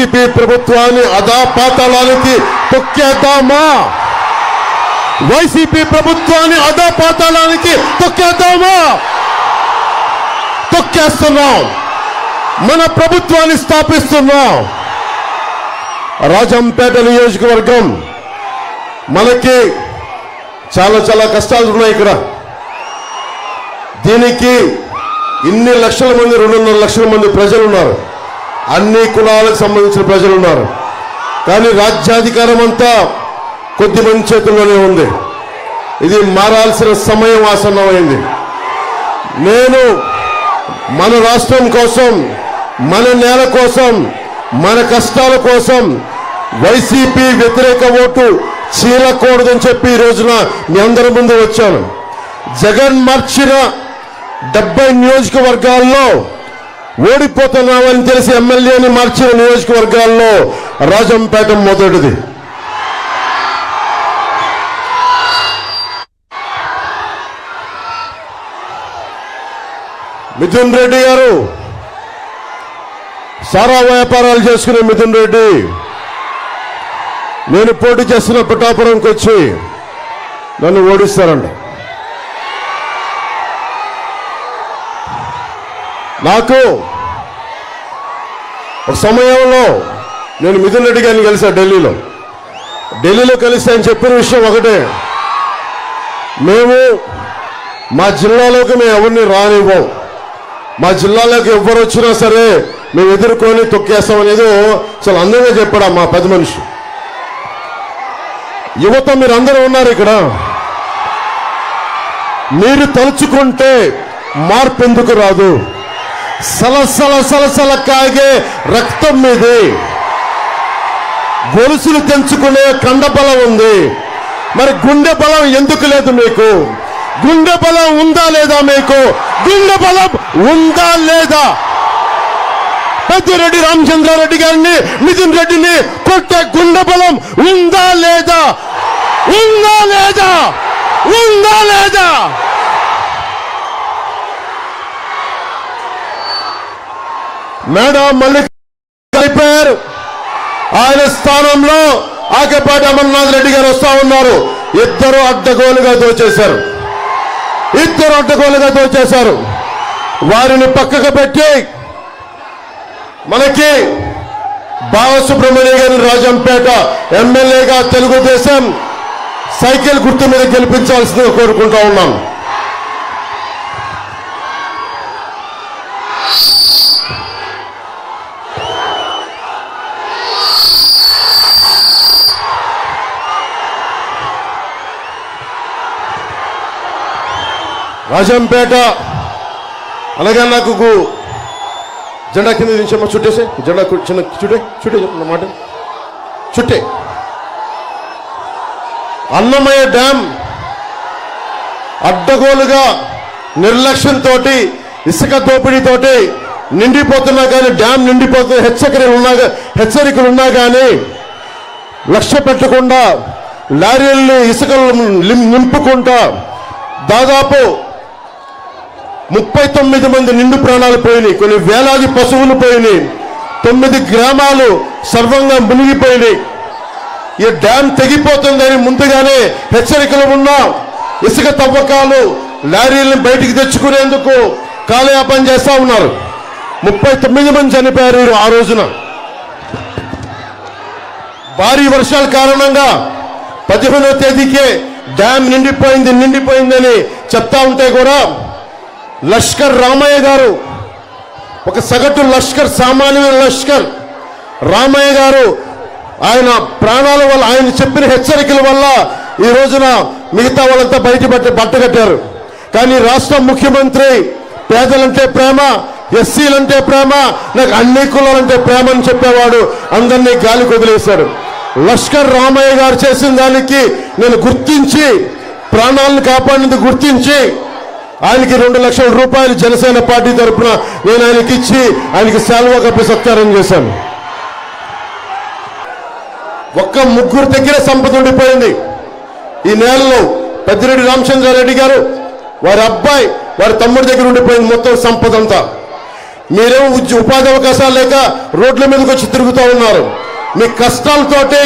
YCP ప్రభుత్వాన్ని అధాపాతాళానికి తొక్కేద్దామా? YCP ప్రభుత్వాన్ని అధాపాతాళానికి తొక్కేద్దామా? తొక్కేస్తున్నాం. మన ప్రభుత్వాన్ని స్థాపిస్తున్నాం. రాజంపేట నియోజకవర్గం మనకి చాలా చాలా కష్టాలు ఉన్నాయి ఇక్కడ. దీనికి ఇన్ని లక్షల మంది రెండున్నర లక్షల మంది ప్రజలు ఉన్నారు. అన్ని కులాలకు సంబంధించిన ప్రజలు ఉన్నారు కానీ రాజ్యాధికారం అంతా కొద్ది మంది చేతుల్లోనే ఉంది. ఇది మారాల్సిన సమయం ఆసన్నమైంది. నేను మన రాష్ట్రం కోసం మన నేల కోసం మన కష్టాల కోసం వైసీపీ వ్యతిరేక ఓటు చీలకూడదని చెప్పి ఈ రోజున మీ అందరి ముందు వచ్చాను. జగన్ మార్చిన డెబ్బై నియోజకవర్గాల్లో ఓడిపోతున్నామని తెలిసి ఎమ్మెల్యేని మార్చిన నియోజకవర్గాల్లో రాజంపేట మొదటిది. మిథున్ రెడ్డి గారు సారా వ్యాపారాలు చేసుకునే మిథున్ రెడ్డి. నేను పోటీ చేస్తున్న పిఠాపురంకి వచ్చి నన్ను ఓడిస్తారండి నాకు ఒక సమయంలో నేను మిథున్ రెడ్డి గారిని కలిసా ఢిల్లీలో. ఢిల్లీలో కలిసి ఆయన చెప్పిన విషయం ఒకటే. మేము మా జిల్లాలోకి మేము ఎవరిని రానివ్వం. మా జిల్లాలోకి ఎవరు వచ్చినా సరే మేము ఎదుర్కొని తొక్కేస్తామనేది చాలా అందంగా చెప్పాడు మా పెద్ద మనిషి. యువత మీరు అందరూ ఉన్నారు ఇక్కడ. మీరు తలుచుకుంటే మార్పు ఎందుకు రాదు? సలసల సలసల కాగే రక్తం మీది. గొలుసులు తెంచుకునే కండ బలం ఉంది. మరి గుండె బలం ఎందుకు లేదు మీకు? గుండె బలం ఉందా లేదా మీకు? గుండె బలం ఉందా లేదా? పెద్దిరెడ్డి రామచంద్రారెడ్డి గారిని నితిన్ రెడ్డిని కొట్టే గుండె బలం ఉందా లేదా? ఉందా లేదా? ఉందా లేదా? మేడం మల్లిక కలిపారు ఆయన స్థానంలో ఆకేపాటి అమర్నాథ్ రెడ్డి గారు వస్తా ఉన్నారు. ఇద్దరు అడ్డగోలుగా దోచేశారు. ఇద్దరు అడ్డగోలుగా దోచేశారు. వారిని పక్కకు పెట్టి మనకి బాలసుబ్రహ్మణ్య గారి రాజంపేట ఎమ్మెల్యేగా తెలుగుదేశం సైకిల్ గుర్తు మీద గెలిపించాల్సిందిగా కోరుకుంటా ఉన్నాం. రాజంపేట. అలాగే నాకు జెండా కింద దించమ్మా చుట్టేసే జెండా చిన్న చుట్టే చుట్టే చెప్పండి మాట. చుట్టే. అన్నమయ్య డ్యామ్ అడ్డగోలుగా నిర్లక్ష్యంతో ఇసుక దోపిడీతోటి నిండిపోతున్నా కానీ డ్యామ్ నిండిపోతున్న హెచ్చరికలు ఉన్నా హెచ్చరికలు ఉన్నా కానీ లక్ష్య పెట్టకుండా లారీల్ని ఇసుకలు నింపుకుంటా దాదాపు ముప్పై తొమ్మిది మంది నిండు ప్రాణాలు పోయినాయి. కొన్ని వేలాది పశువులు పోయినాయి. తొమ్మిది గ్రామాలు సర్వంగా మునిగిపోయినాయి. ఈ డ్యామ్ తెగిపోతుందని ముందుగానే హెచ్చరికలు ఉన్నా. ఇసుక తవ్వకాలు లారీలను బయటికి తెచ్చుకునేందుకు కాలయాపన చేస్తూ ఉన్నారు. ముప్పై తొమ్మిది మంది చనిపోయారు ఆ రోజున. భారీ వర్షాల కారణంగా పదిహేనో తేదీకే డ్యామ్ నిండిపోయింది నిండిపోయిందని చెప్తా ఉంటే కూడా లష్కర్ రామయ్య గారు ఒక సగటు లష్కర్ సామాన్యమైన లష్కర్ రామయ్య గారు ఆయన ప్రాణాల వల్ల ఆయన చెప్పిన హెచ్చరికల వల్ల ఈ రోజున మిగతా వాళ్ళంతా బయట బట్ట బట్టగట్టారు కానీ రాష్ట్ర ముఖ్యమంత్రి పేదలంటే ప్రేమ ఎస్సీలంటే ప్రేమ నాకు అన్ని కులాలంటే ప్రేమ అని చెప్పేవాడు అందరినీ గాలి వదిలేశాడు లష్కర్ రామయ్య గారు చేసిన దానికి నేను గుర్తించి ప్రాణాలను కాపాడినందుకు గుర్తించి ఆయనకి రెండు లక్షల రూపాయలు జనసేన పార్టీ తరపున నేను ఆయనకి ఇచ్చి ఆయనకి శాల్వా కప్పి సత్కారం చేశాను. ఒక్క ముగ్గురు దగ్గర సంపద ఉండిపోయింది. ఈ నేలలో పెద్దిరెడ్డి రామచంద్రారెడ్డి గారు వారి అబ్బాయి వారి తమ్ముడి దగ్గర ఉండిపోయింది మొత్తం సంపద అంతా. మీరేమో ఉపాధి అవకాశాలు లేక రోడ్ల మీదకి వచ్చి తిరుగుతూ ఉన్నారు. మీ కష్టాలతోటి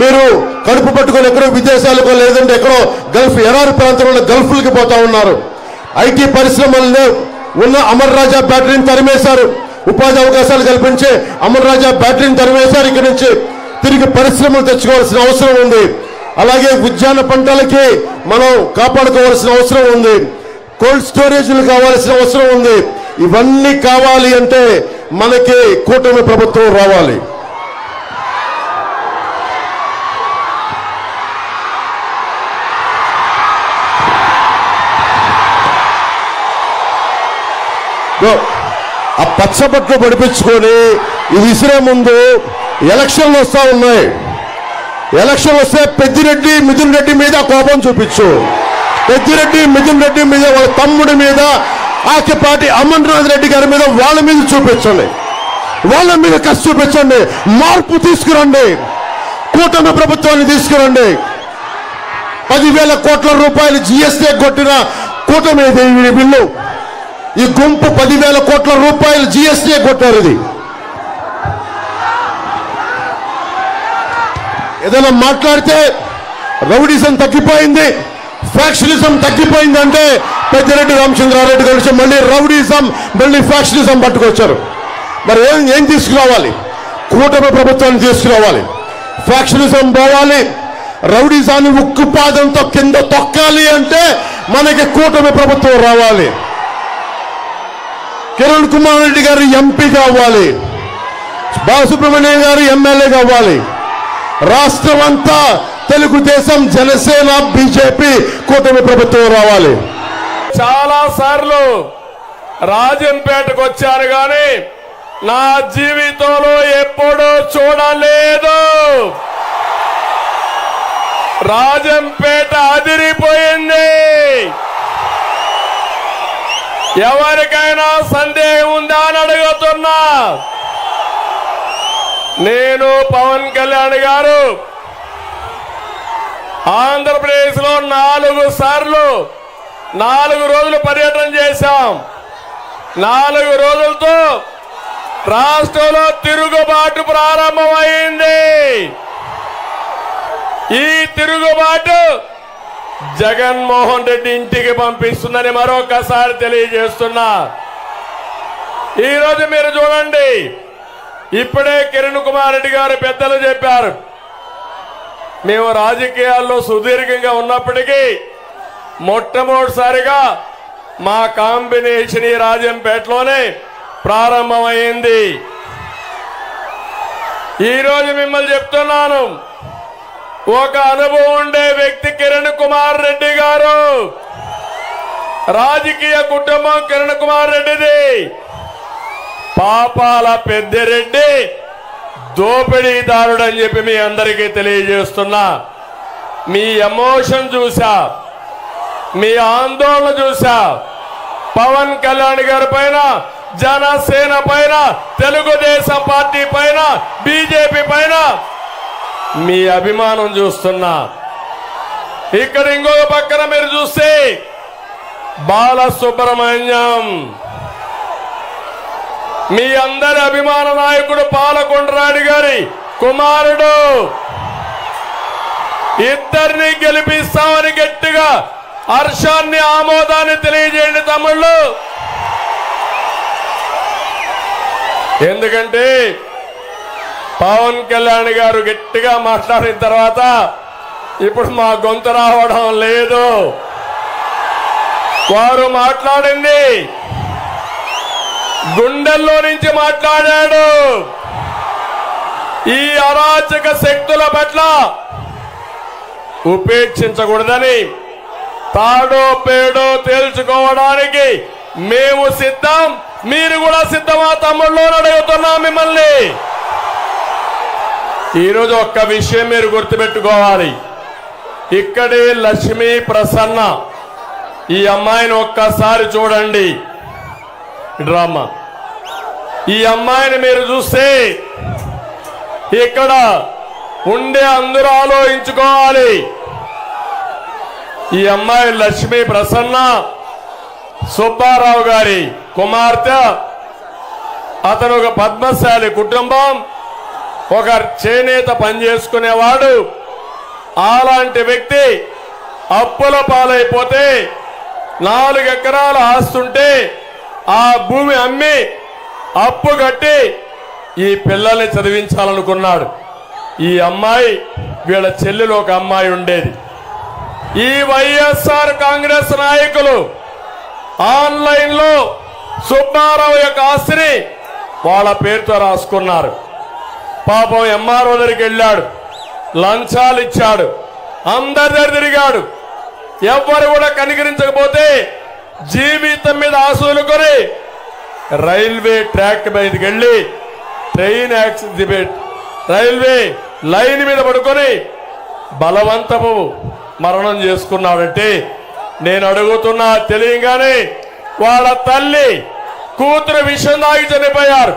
మీరు కడుపు పట్టుకొని ఎక్కడో విదేశాలకో లేదంటే ఎక్కడో గల్ఫ్ ఎడారి ప్రాంతంలో గల్ఫ్లకి పోతా ఉన్నారు. ఐటీ పరిశ్రమల్లో ఉన్న అమర్ రాజా బ్యాటరీని తరిమేశారు. ఉపాధి అవకాశాలు కల్పించే అమర్ రాజా బ్యాటరీని తరిమేశారు ఇక్కడి నుంచి. తిరిగి పరిశ్రమలు తెచ్చుకోవాల్సిన అవసరం ఉంది. అలాగే ఉద్యాన పంటలకి మనం కాపాడుకోవాల్సిన అవసరం ఉంది. కోల్డ్ స్టోరేజ్లు కావాల్సిన అవసరం ఉంది. ఇవన్నీ కావాలి అంటే మనకి కూటమి ప్రభుత్వం రావాలి. ఆ పచ్చబట్లు పడిపించుకొని ఇది ఇసిరే ముందు ఎలక్షన్లు వస్తూ ఉన్నాయి. ఎలక్షన్లు వస్తే పెద్దిరెడ్డి మిథున్ రెడ్డి మీద కోపం చూపించు. పెద్దిరెడ్డి మిథున్ రెడ్డి మీద వాళ్ళ తమ్ముడి మీద ఆకిపాటి అమర్నాథ్ రెడ్డి గారి మీద వాళ్ళ మీద చూపించండి. వాళ్ళ మీద కసి చూపించండి. మార్పు తీసుకురండి. కూటమి ప్రభుత్వాన్ని తీసుకురండి. పదివేల కోట్ల రూపాయలు జిఎస్టీ కొట్టిన కూటమి ఇది బిల్లు? ఈ గుంపు పదివేల కోట్ల రూపాయలు జిఎస్టీ కొట్టారు ఇది? ఏదైనా మాట్లాడితే రౌడీజం తగ్గిపోయింది ఫ్యాక్షనిజం తగ్గిపోయింది అంటే పెద్దిరెడ్డి రామచంద్రారెడ్డి కలిసి మళ్ళీ రౌడిజం మళ్ళీ ఫ్యాక్షనిజం పట్టుకొచ్చారు. మరి ఏం ఏం తీసుకురావాలి? కూటమి ప్రభుత్వాన్ని తీసుకురావాలి. ఫ్యాక్షనిజం పోవాలి రౌడిజాన్ని ఉక్కు పాదంతో కింద తొక్కాలి అంటే మనకి కూటమి ప్రభుత్వం రావాలి. కిరణ్ కుమార్ రెడ్డి గారు ఎంపీ కావాలి బాలసుబ్రహ్మణ్యం గారు ఎమ్మెల్యే కావాలి రాష్ట్రం అంతా తెలుగుదేశం జనసేన బీజేపీ కూటమి ప్రభుత్వం రావాలి. చాలా సార్లు రాజంపేటకు వచ్చాను కానీ నా జీవితంలో ఎప్పుడూ చూడలేదు. రాజంపేట అదిరిపోయింది. ఎవరికైనా సందేహం ఉందా అని అడుగుతున్నా. నేను పవన్ కళ్యాణ్ గారు ఆంధ్రప్రదేశ్లో నాలుగు సార్లు నాలుగు రోజులు పర్యటన చేశాం. నాలుగు రోజులతో రాష్ట్రంలో తిరుగుబాటు ప్రారంభమైంది. ఈ తిరుగుబాటు జగన్మోహన్ రెడ్డి ఇంటికి పంపిస్తుందని మరొకసారి తెలియజేస్తున్నా. ఈరోజు మీరు చూడండి ఇప్పుడే కిరణ్ కుమార్ రెడ్డి గారు పెద్దలు చెప్పారు. మేము రాజకీయాల్లో సుదీర్ఘంగా ఉన్నప్పటికీ మొట్టమొదటిసారిగా మా కాంబినేషన్ ఈ రాజంపేటలోనే ప్రారంభమైంది. ఈరోజు మిమ్మల్ని చెప్తున్నాను ఒక అనుభవం ఉండే వ్యక్తి కిరణ్ కుమార్ రెడ్డి గారు. రాజకీయ కుటుంబం కిరణ్ కుమార్ రెడ్డిది. పాపాల పెద్దిరెడ్డి దోపిడీదారుడు అని చెప్పి మీ అందరికీ తెలియజేస్తున్నా. మీ ఎమోషన్ చూసా. మీ ఆందోళన చూసా. పవన్ కళ్యాణ్ గారి పైన జనసేన పైన తెలుగుదేశం పార్టీ పైన బీజేపీ పైన మీ అభిమానం చూస్తున్నా. ఇక్కడ ఇంకొక పక్కన మీరు చూస్తే బాలసుబ్రహ్మణ్యం. మీ అందరి అభిమాన నాయకుడు పాలకొండరాడి గారి కుమారుడు. ఇద్దరిని గెలిపిస్తామని గట్టిగా హర్షాన్ని ఆమోదాన్ని తెలియజేయండి తమ్ముళ్ళు. ఎందుకంటే పవన్ కళ్యాణ్ గారు గట్టిగా మాట్లాడిన తర్వాత ఇప్పుడు మా గొంతు రావడం లేదు. వారు మాట్లాడింది. గుండెల్లో నుంచి మాట్లాడాడు. ఈ అరాచక శక్తుల పట్ల ఉపేక్షించకూడదని తాడో పేడో తేల్చుకోవడానికి మేము సిద్ధం. మీరు కూడా సిద్ధమా తమ్ముళ్ళు అడుగుతున్నాం మిమ్మల్ని. ఈరోజు ఒక్క విషయం మీరు గుర్తుపెట్టుకోవాలి. ఇక్కడే లక్ష్మీ ప్రసన్న ఈ అమ్మాయిని ఒక్కసారి చూడండి. డ్రామా. ఈ అమ్మాయిని మీరు చూస్తే ఇక్కడ ఉండే అందరూ ఆలోచించుకోవాలి. ఈ అమ్మాయి లక్ష్మీ ప్రసన్న సుబ్బారావు గారి కుమార్తె అతను ఒక పద్మశాలి కుటుంబం. ఒక చేనేత పని చేసుకునేవాడు. అలాంటి వ్యక్తి అప్పుల పాలైపోతే నాలుగు ఎకరాల ఆస్తుంటే ఆ భూమి అమ్మి అప్పు కట్టి ఈ పిల్లల్ని చదివించాలనుకున్నాడు. ఈ అమ్మాయి వీళ్ళ చెల్లెలు ఒక అమ్మాయి ఉండేది. ఈ వైఎస్ఆర్ కాంగ్రెస్ నాయకులు ఆన్లైన్లో సుబ్బారావు యొక్క ఆస్తిని వాళ్ళ పేరుతో రాసుకున్నారు. పాపం ఎంఆర్ఓ దగ్గరికి వెళ్ళాడు. లంచాలు ఇచ్చాడు. అందరి దగ్గర తిరిగాడు. ఎవ్వరు కూడా కనికరించకపోతే జీవితం మీద ఆశలుకొని రైల్వే ట్రాక్ మీదకి వెళ్ళి ట్రైన్ యాక్సిడెంట్ రైల్వే లైన్ మీద పడుకొని బలవంతము మరణం చేసుకున్నాడంటే నేను అడుగుతున్నా తెలియగానే వాళ్ళ తల్లి కూతురు విషయం దాగి చనిపోయారు.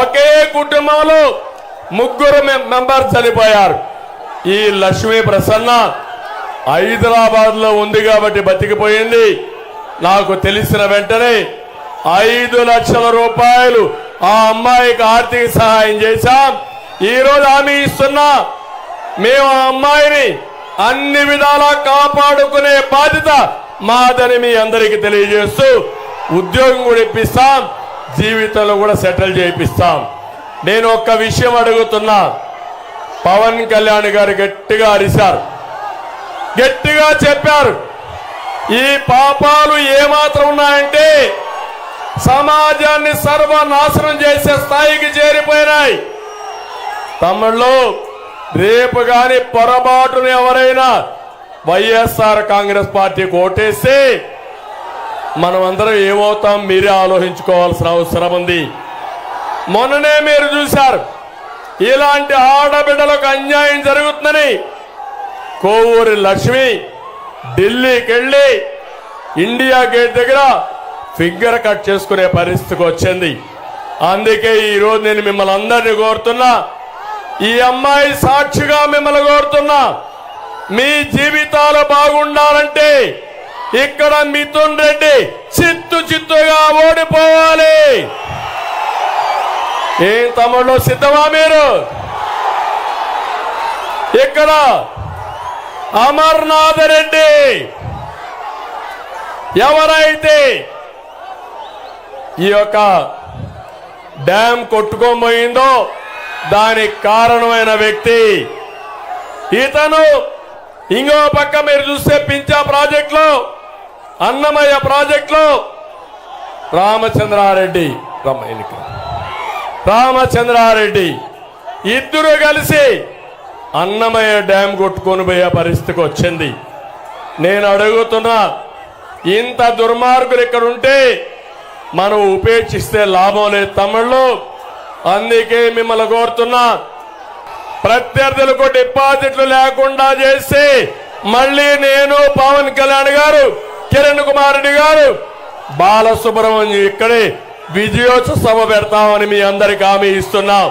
ఒకే కుటుంబంలో ముగ్గురు మెంబర్ చనిపోయారు. ఈ లక్ష్మీ ప్రసన్న హైదరాబాద్లో ఉంది కాబట్టి బతికిపోయింది. నాకు తెలిసిన వెంటనే ఐదు లక్షల రూపాయలు ఆ అమ్మాయికి ఆర్థిక సహాయం చేశాం. ఈ రోజు హామీ ఇస్తున్నా. మేము ఆ అమ్మాయిని అన్ని విధాలా కాపాడుకునే బాధ్యత మాదని మీ అందరికీ తెలియజేస్తూ ఉద్యోగం కూడా ఇప్పిస్తాం. జీవితంలో కూడా సెటిల్ చేయిస్తాం. నేను ఒక్క విషయం అడుగుతున్నా. పవన్ కళ్యాణ్ గారు గట్టిగా అరిశారు. గట్టిగా చెప్పారు. ఈ పాపాలు ఏమాత్రం ఉన్నాయంటే సమాజాన్ని సర్వనాశనం చేసే స్థాయికి చేరిపోయినాయి. తమిళ్ళు రేపు గాని పొరపాటును ఎవరైనా వైఎస్ఆర్ కాంగ్రెస్ పార్టీకి కోటేస్తే మనమందరం ఏమవుతాం? మీరే ఆలోచించుకోవాల్సిన అవసరం ఉంది. మొన్ననే మీరు చూశారు. ఇలాంటి ఆడబిడ్డలకు అన్యాయం జరుగుతుందని. కోవూరి లక్ష్మి ఢిల్లీకి వెళ్ళి ఇండియా గేట్ దగ్గర ఫింగర్ కట్ చేసుకునే పరిస్థితికి వచ్చింది. అందుకే ఈరోజు నేను మిమ్మల్ని అందరినీ కోరుతున్నా. ఈ అమ్మాయి సాక్షిగా మిమ్మల్ని కోరుతున్నా. మీ జీవితాలు బాగుండాలంటే ఇక్కడ మిథున్ రెడ్డి చిత్తు చిత్తుగా ఓడిపోవాలి. ఏం తమ్ముళ్ళు సిద్ధమా మీరు? ఇక్కడ అమర్నాథ్ రెడ్డి. ఎవరైతే ఈ యొక్క డ్యాం కొట్టుకోబోయిందో దానికి కారణమైన వ్యక్తి ఇతను. ఇంకో పక్క మీరు చూస్తే పించా ప్రాజెక్టులో అన్నమయ్య ప్రాజెక్టులో రామచంద్రారెడ్డి రమ్మయ్యకి రామచంద్రారెడ్డి. ఇద్దరు కలిసి అన్నమయ్య డ్యామ్ కొట్టుకొని పోయే పరిస్థితికి వచ్చింది. నేను అడుగుతున్నా ఇంత దుర్మార్గులు ఇక్కడ ఉంటే మనం ఉపేక్షిస్తే లాభం లేదు తమిళ్ళు అందుకే మిమ్మల్ని కోరుతున్నా ప్రత్యర్థులకు డిపాజిట్లు లేకుండా చేసి మళ్ళీ నేను పవన్ కళ్యాణ్ గారు కిరణ్ కుమార్ రెడ్డి గారు బాలసుబ్రహ్మణ్యం ఇక్కడే విజయోత్సవ పెడతామని మీ అందరికి హామీ ఇస్తున్నాం.